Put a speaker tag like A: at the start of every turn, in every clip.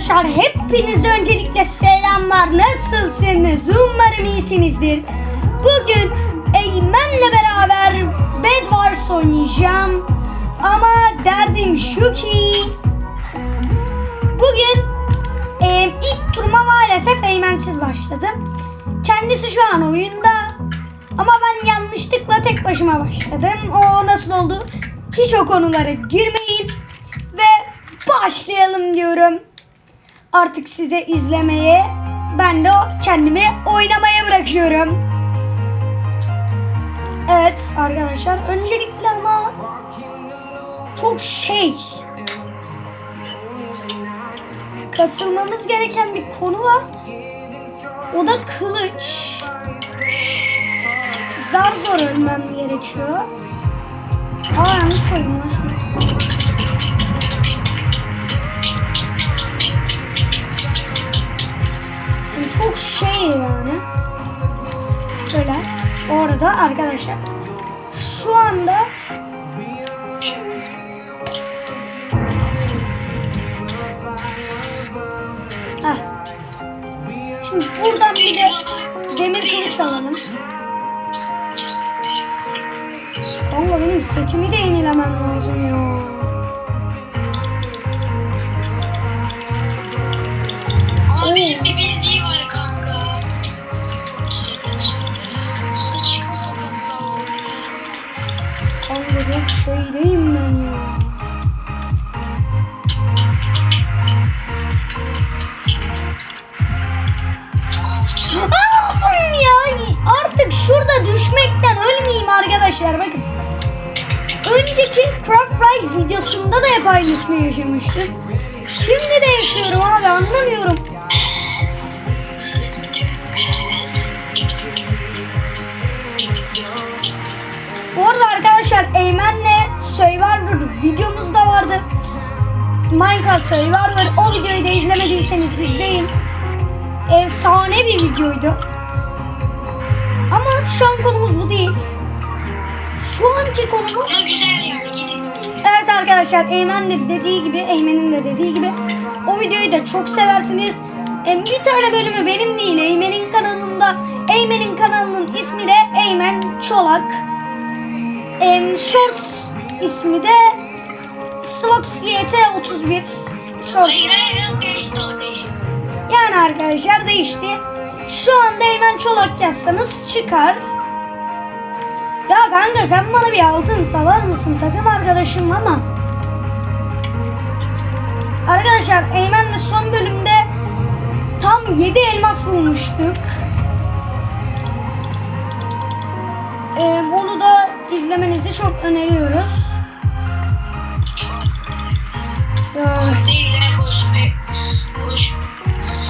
A: arkadaşlar hepinize öncelikle selamlar. Nasılsınız? Umarım iyisinizdir. Bugün Eymen'le beraber Bed Wars oynayacağım. Ama derdim şu ki bugün e, ilk turuma maalesef Eymen'siz başladım. Kendisi şu an oyunda. Ama ben yanlışlıkla tek başıma başladım. O nasıl oldu? Hiç o konulara girmeyin. Ve başlayalım diyorum. Artık size izlemeye, ben de kendimi oynamaya bırakıyorum. Evet arkadaşlar, öncelikle ama çok şey kasılmamız gereken bir konu var. O da kılıç. Zar zor ölmem gerekiyor. Aa yanlış koydum lan şunu. Çok şey yani. Böyle. Orada arkadaşlar. Şu anda Heh. Şimdi buradan bir de demir kılıç alalım. Kanka benim setimi de yenilemem lazım ya. Çok şeydeyim ben ya. Allah'ım ya artık şurada düşmekten ölmeyeyim arkadaşlar bakın. Önceki Craft Rise videosunda da hep aynısını yaşamıştım. Şimdi de yaşıyorum abi anlamıyorum. Bu arada arkadaşlar Eymen'le Survivor videomuz da vardı. Minecraft Survivor o videoyu da izlemediyseniz izleyin. Efsane bir videoydu. Ama şu an konumuz bu değil. Şu anki konumuz. Evet arkadaşlar Eymen de dediği gibi, Eymen'in de dediği gibi o videoyu da çok seversiniz. E, bir tane bölümü benim değil, Eymen'in kanalında. Eymen'in kanalının ismi de Eymen Çolak. E, Shorts ismi de Slox YT 31 Shorts. Yani arkadaşlar değişti. Şu anda Eymen Çolak yazsanız çıkar. Ya kanka sen bana bir altın salar mısın? Takım arkadaşım ama. Arkadaşlar Eymen'le son bölümde tam 7 elmas bulmuştuk. Ee, onu da izlemenizi çok öneriyoruz. Ya,
B: değil ya boş be. Boş.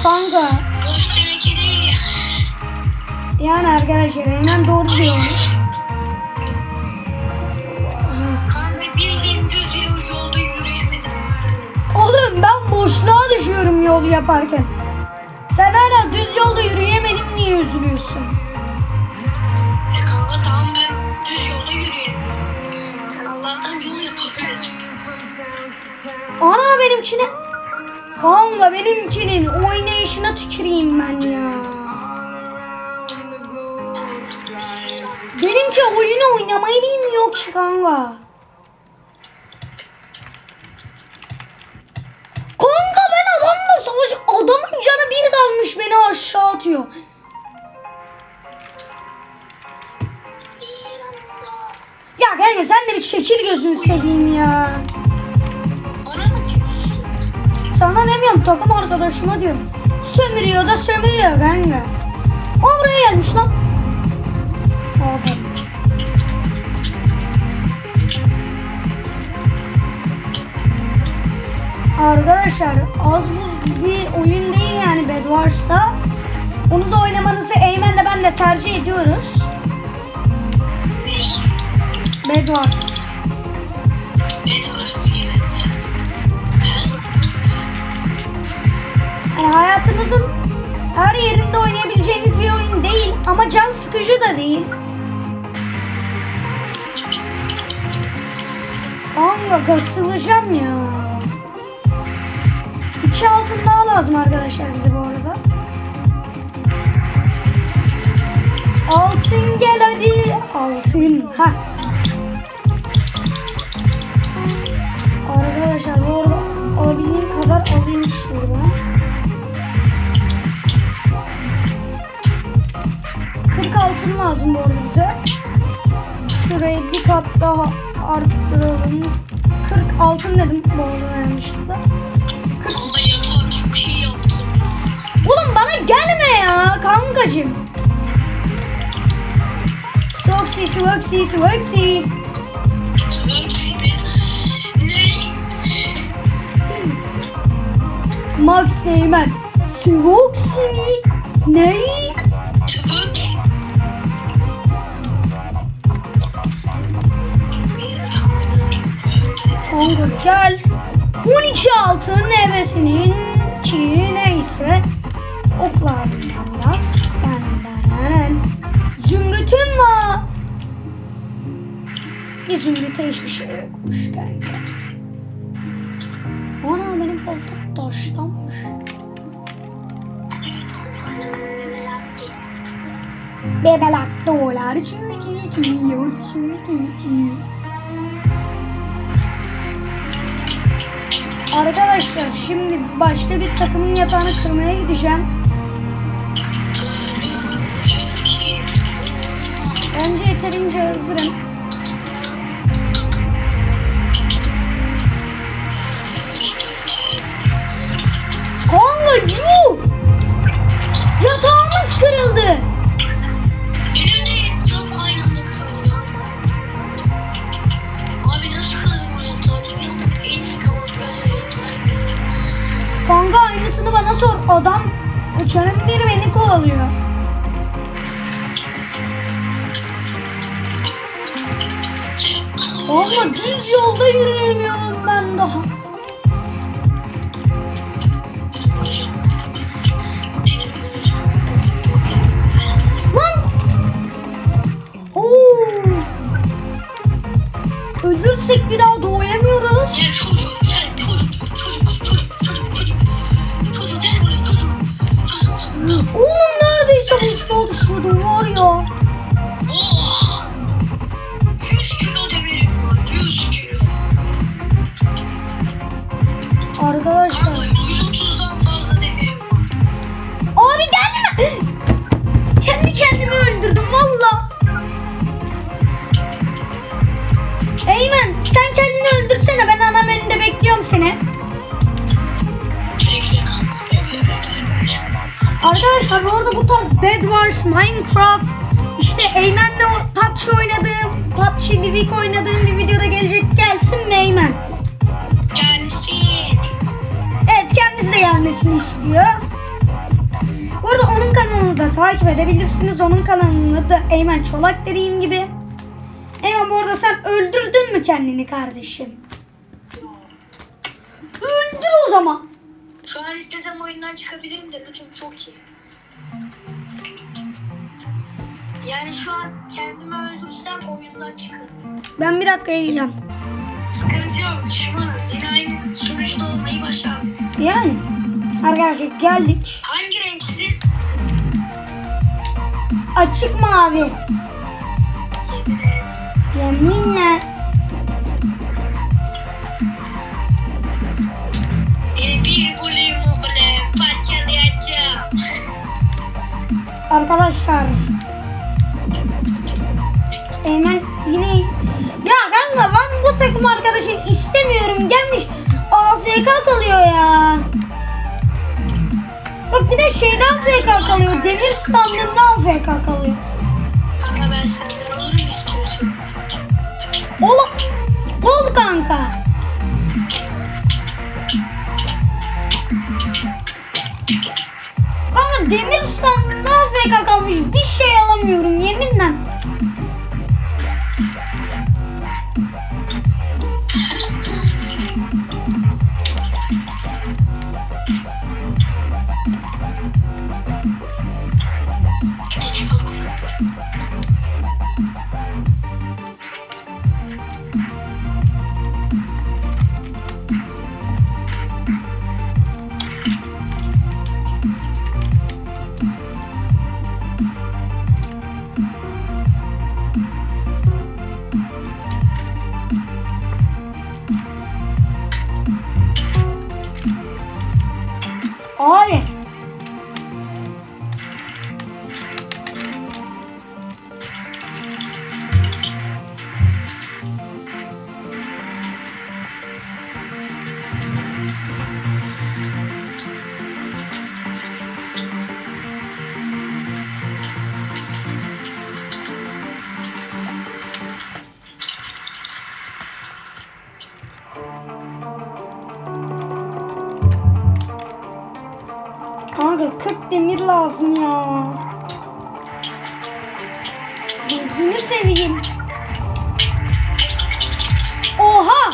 A: kanka
B: Boş demek ki değil ya.
A: yani arkadaşlar Eymen doğru diyor.
B: Kanka bildiğin düz yol- yolda yürüyemedim.
A: Oğlum ben boşluğa düşüyorum yol yaparken. Sen hala düz yolda yürüyemedim niye üzülüyorsun? Ana benimkine... Kanka benimkinin oynayışına tüküreyim ben ya. Benimki oyunu oynamayı bilmiyor ki kanka. Kanka ben adamla savaş... Adamın canı bir kalmış beni aşağı atıyor. Ya kanka sen de bir çekil gözünü seveyim ya. Sana demiyorum takım arkadaşıma diyorum. Sömürüyor da sömürüyor kanka. O buraya gelmiş lan. Aferin. Arkadaşlar az buz bir oyun değil yani Bed Wars'ta. Onu da oynamanızı Eymen'le ben de tercih ediyoruz. Bed Wars.
B: Evet.
A: Hayatınızın her yerinde oynayabileceğiniz bir oyun değil ama can sıkıcı da değil. Kanka kasılacağım ya. 12 altın daha lazım arkadaşlar bize bu arada. Altın gel hadi. Altın. Ha. Arkadaşlar arada alabildiğim kadar alayım şuradan. 40 altın lazım bu arada bize. Şurayı bir kat daha arttıralım. 40 altın dedim bu arada yanlışlıkla.
B: Kanka yatağı çok iyi.
A: Oğlum bana gelme ya kankacım. Soxy, Soxy, Soxy. Max Seymen. Soxy mi? Ne?
B: Twerks.
A: Kanka gel. 12 altın nevesinin ki neyse. Oklar biraz benden. Zümrütüm var. Bir zümrüte hiçbir şey yokmuş kanka. Ana benim baltam taştanmış. Bebelak dolar çiğ çüğü çiğ. Arkadaşlar şimdi başka bir takımın yatağını kırmaya gideceğim. Bence yeterince hazırım. Kanka yuh! Yatağımız kırıldı.
B: Benim de tam aynı anda kırıldı. Abi nasıl kırıldı o yatağı? Dünyanın en iyi yatağı.
A: Kanka aynısını bana sor. Adam uçanın biri beni kovalıyor. Ama düz yolda yürüyemiyorum ben daha. Ölürsek bir daha doğuyamıyoruz. İstiyor. Bu arada onun kanalını da takip edebilirsiniz. Onun kanalını da Eymen Çolak dediğim gibi. Eymen bu arada sen öldürdün mü kendini kardeşim? Öldür o zaman.
B: Şu an istesem oyundan çıkabilirim de lütfen çok iyi. Yani şu an kendimi öldürsem oyundan çıkarım.
A: Ben bir dakikaya geliyorum.
B: Sıkıntı yok düşmanız. Yine aynı sunucuda olmayı başardık.
A: Yani arkadaşlar geldik.
B: Hangi renksin?
A: Açık mavi. Yeminle. Arkadaşlar. Demir standında AFK kalıyor.
B: Kanka ben senden olurum istiyorsun.
A: Ol, ol kanka. Ama demir standında AFK kalmış. Bir şey alamıyorum yeminle.
B: Kanka 40 demir lazım ya. Gözünü seveyim. Oha!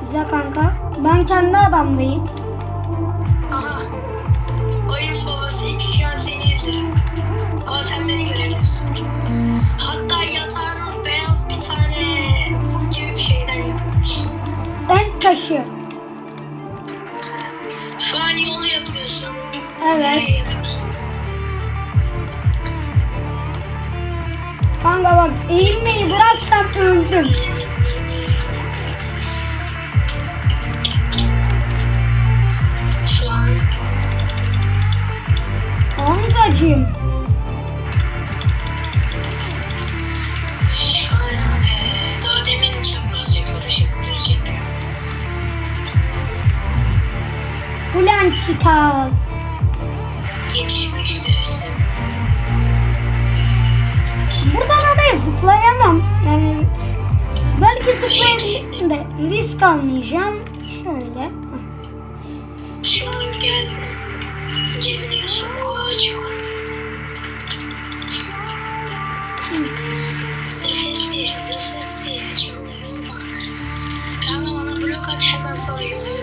B: Güzel kanka. Ben kendi adamdayım.
A: karşı. Şu an yolu yapıyorsun.
B: Evet. Kanka bak eğilmeyi bıraksam öldüm.
A: Şu an.
B: Kankacığım. Süper.
A: Geçmek üzeresin.
B: Buradan oraya zıplayamam. Yani belki zıplayabilirim de risk almayacağım. Şöyle.
A: Şu an geldi. Geziniyorsun o ağaç var. Sessiz, sessiz. Şimdi yolda. Kanka bana hemen
B: soruyor.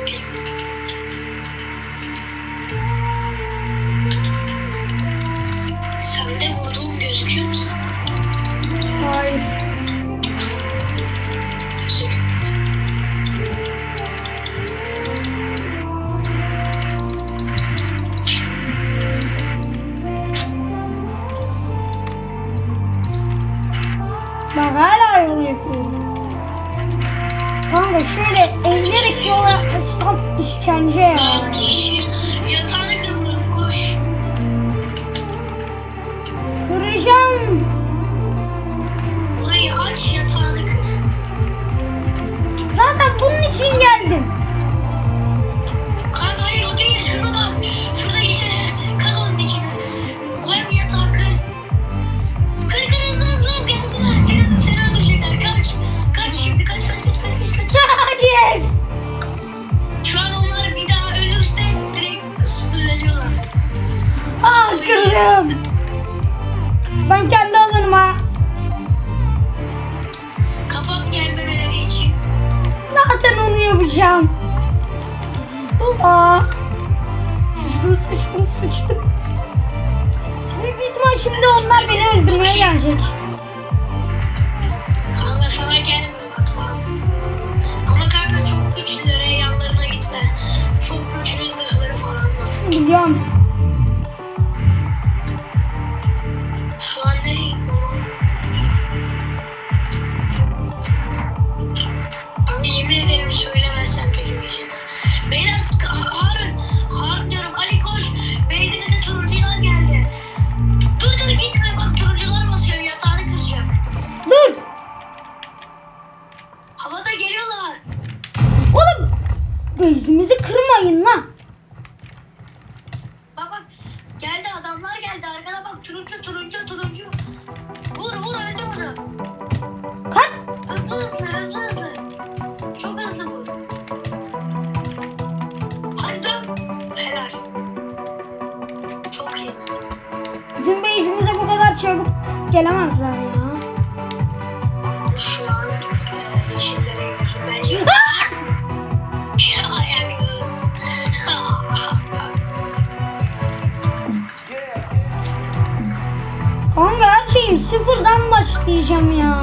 B: Oğlum ben
A: şeyim sıfırdan başlayacağım ya.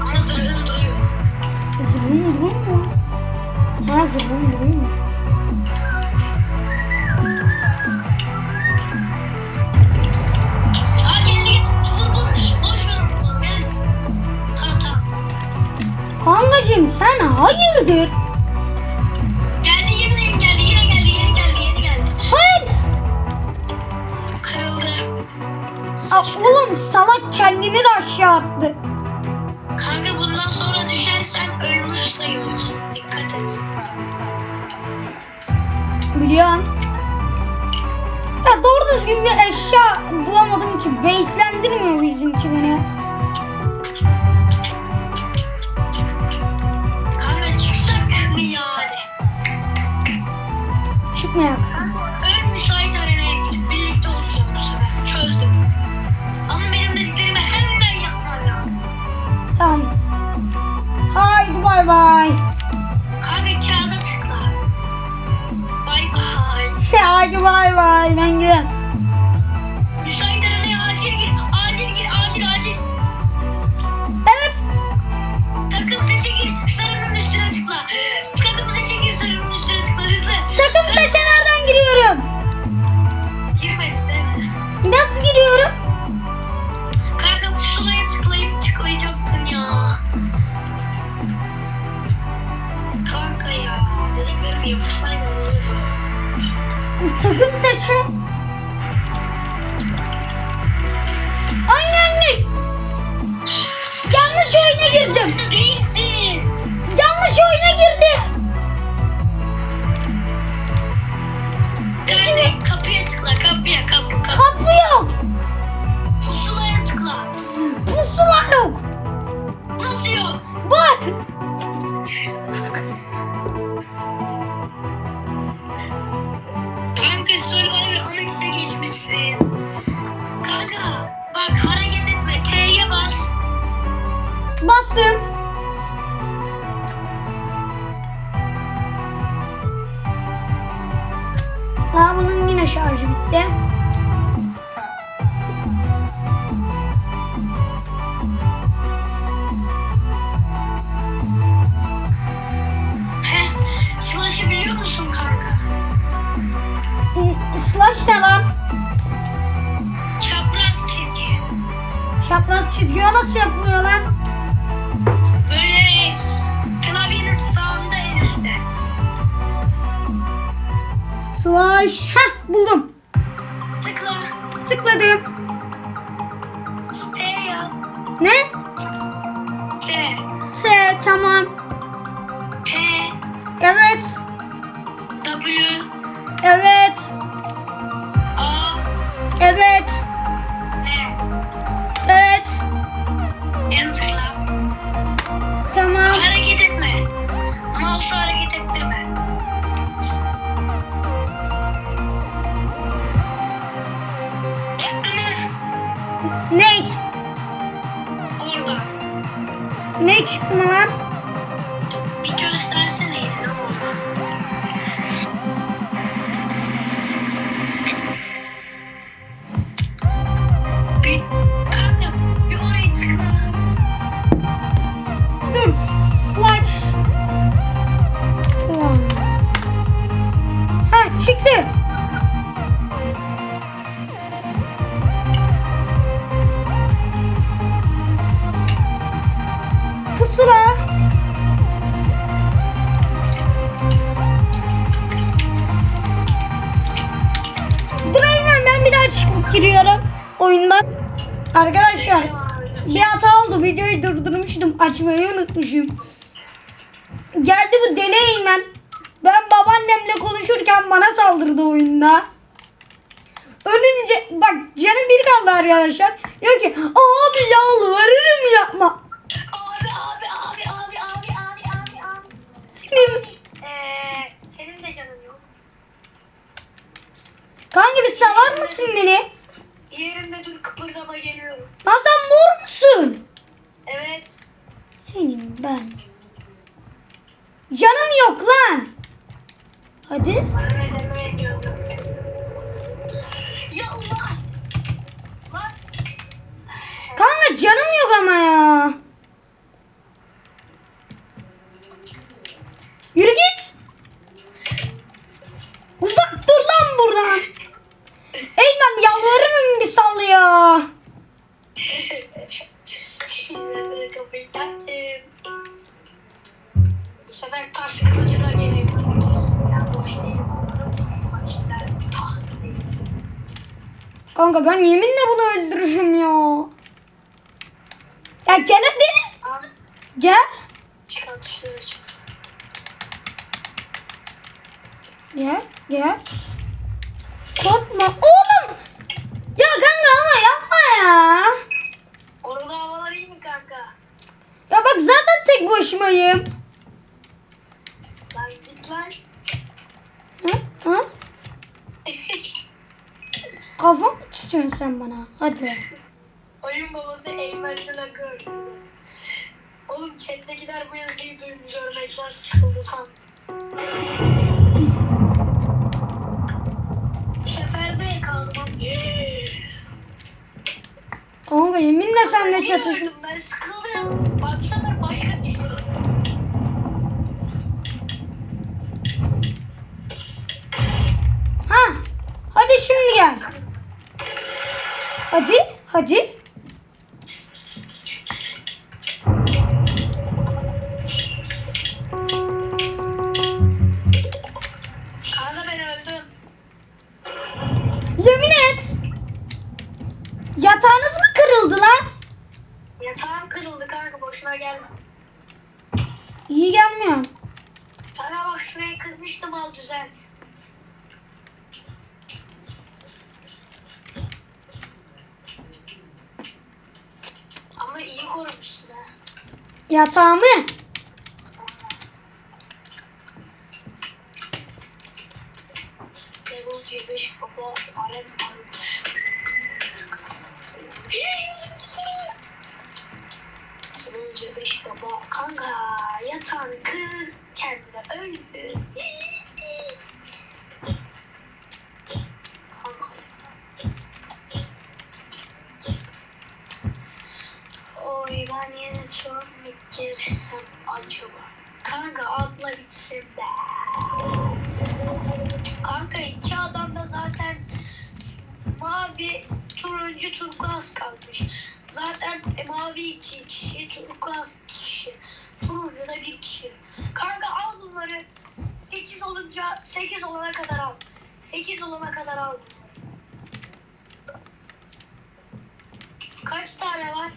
A: Ama zırhın duruyor. Zırhın duruyor mu? Ha zırhın duruyor mu? sen hayırdır? Geldi yine geldi yine geldi
B: yine geldi yine geldi. Hayır. Kırıldı.
A: Aa, oğlum salak kendini de aşağı attı.
B: Kanka bundan sonra düşersen ölmüş sayılıyorsun. Dikkat et.
A: Biliyorum. Ya doğru düzgün bir eşya bulamadım ki. Beytlendirmiyor bizimki beni. Çıkmayak.
B: Müsait arenaya gidip birlikte olacağız bu sefer. Çözdüm. Ama benim dediklerimi hemen yapman lazım.
A: Tamam. Haydi bay bay.
B: Kanka kağıda tıkla. Bay bay.
A: Haydi bay bay. Ben gidelim. 点
B: W.
A: Evet.
B: A.
A: Evet.
B: N.
A: Evet.
B: Enter'la.
A: Tamam.
B: Hareket etme. Mouse'u hareket ettirme.
A: Ne?
B: Orada.
A: Ne çıktı lan? Arkadaşlar bir hata oldu. Videoyu durdurmuştum. Açmayı unutmuşum. Geldi bu deli Eymen. Ben babaannemle konuşurken bana saldırdı oyunda. Ölünce bak canım bir kaldı arkadaşlar. Diyor ki abi yalvarırım yapma.
B: Abi abi abi abi abi abi abi abi.
A: Senin
B: Eee senin de canın yok.
A: kanka bir salar mısın beni?
B: Yerinde dur kıpırdama geliyorum.
A: Lan sen mor musun?
B: Evet.
A: Senin ben. Canım yok lan. Hadi.
B: Bekliyorum. Ya Allah.
A: Kanka canım yok ama ya. Kanka ben yeminle bunu öldürürüm ya. Ya gel hadi. Gel. Gel. Gel. Korkma. Oğlum. Ya kanka ama yapma ya.
B: Orada havalar iyi mi kanka?
A: Ya bak zaten tek başımayım.
B: Lan git lan.
A: Hı? Hı? Kafa tutuyorsun sen bana? Hadi.
B: Oyun babası Eymen gördü. Oğlum chat'tekiler bu yazıyı duyup görmekten sıkıldı tam. Bu sefer de kalmam.
A: Kanka yeminle senle
B: Niye
A: Hadi. Hadi.
B: Kanka ben öldüm.
A: Yemin et. Yatağınız mı kırıldı lan?
B: Yatağım kırıldı kanka boşuna gelme.
A: İyi gelmiyor.
B: Kanka bak şurayı kırmıştım al düzelt. Ama iyi korumuşsun ha.
A: Yatağımı.
B: Level C5 baba alem alem. Level C5 baba kanka yatağını kır kendine öldü. Kanka. Oy ben yine çok mu girsem acaba? Kanka atla bitsin be. Kanka iki adam da zaten mavi, turuncu, turkuaz kalmış. Zaten e, mavi iki kişi, turkuaz iki kişi, turuncu da bir kişi. Kanka al bunları. 8 olunca 8 olana kadar al. 8 olana kadar al bunları. Kaç tane var?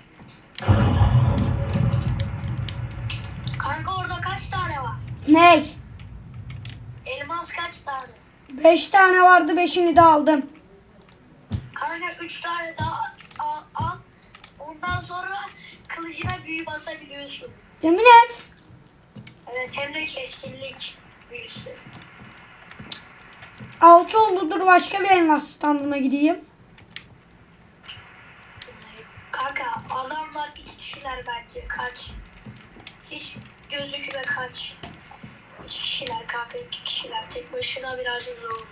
B: Kanka orada kaç tane var?
A: Ney?
B: Elmas kaç tane?
A: Beş tane vardı. Beşini de aldım.
B: Kanka 3 tane daha al, al. Ondan sonra kılıcına büyü basabiliyorsun.
A: Yemin et.
B: Evet hem de keskinlik büyüsü.
A: Altı oldu. Dur başka bir elmas standına gideyim.
B: Kanka adamlar iki kişiler bence kaç. Hiç gözükme kaç. İki kişiler kanka iki kişiler. Tek başına birazcık zor olur.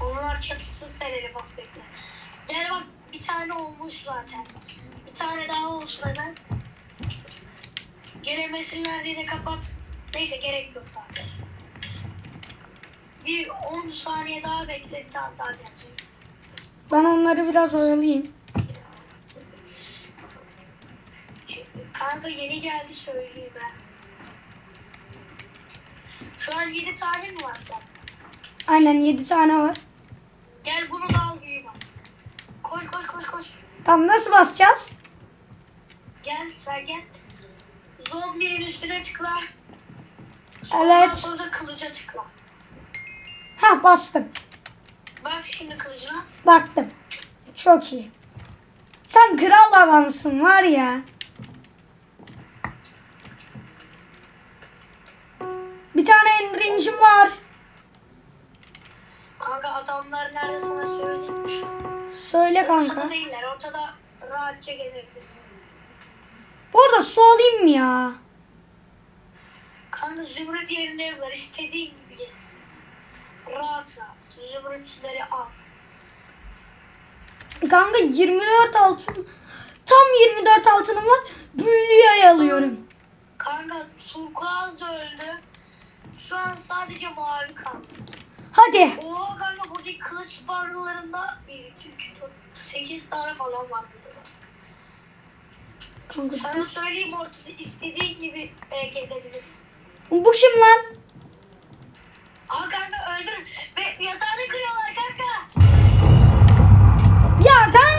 B: Onlar çatısız seneli bas bekle. Gel bak bir tane olmuş zaten. Bir tane daha olsun hemen. Gelemesinler diye de kapat. Neyse gerek yok zaten. Bir 10 saniye daha bekle bir tane daha gelecek.
A: Ben onları biraz oyalayayım.
B: Kanka yeni geldi söyleyeyim ben. Şu an 7 tane mi var sen?
A: Aynen yedi tane var.
B: Gel bunu da al büyü bas. Koş koş koş koş.
A: Tam nasıl basacağız?
B: Gel sen gel. Zombinin üstüne tıkla. Ondan
A: Evet.
B: sonra da kılıca tıkla.
A: Ha bastım.
B: Bak şimdi kılıcına.
A: Baktım. Çok iyi. Sen kral adamsın var ya. Tane endirincim var.
B: Kanka adamlar nerede sana söyleyeyim.
A: Söyle
B: Ortada
A: kanka.
B: değiller. Ortada rahatça gezebilirsin.
A: Bu arada su alayım mı ya?
B: Kanka zümrüt yerinde ev var. İstediğin gibi gez. Rahat rahat. Zümrütleri al.
A: Kanka 24 altın. Tam 24 altınım var. Büyülüye alıyorum.
B: Kanka turkuaz da öldü. Şu an sadece mavi kaldı.
A: Hadi.
B: Oo kanka buradaki kılıç barlarında 1, 2, 3, 4, 8 tane falan var burada. Sana söyleyeyim ortada istediğin gibi e, gezebilirsin.
A: Bu kim lan?
B: Ama kanka öldür. Ve yatağını kırıyorlar kanka.
A: Ya
B: kanka.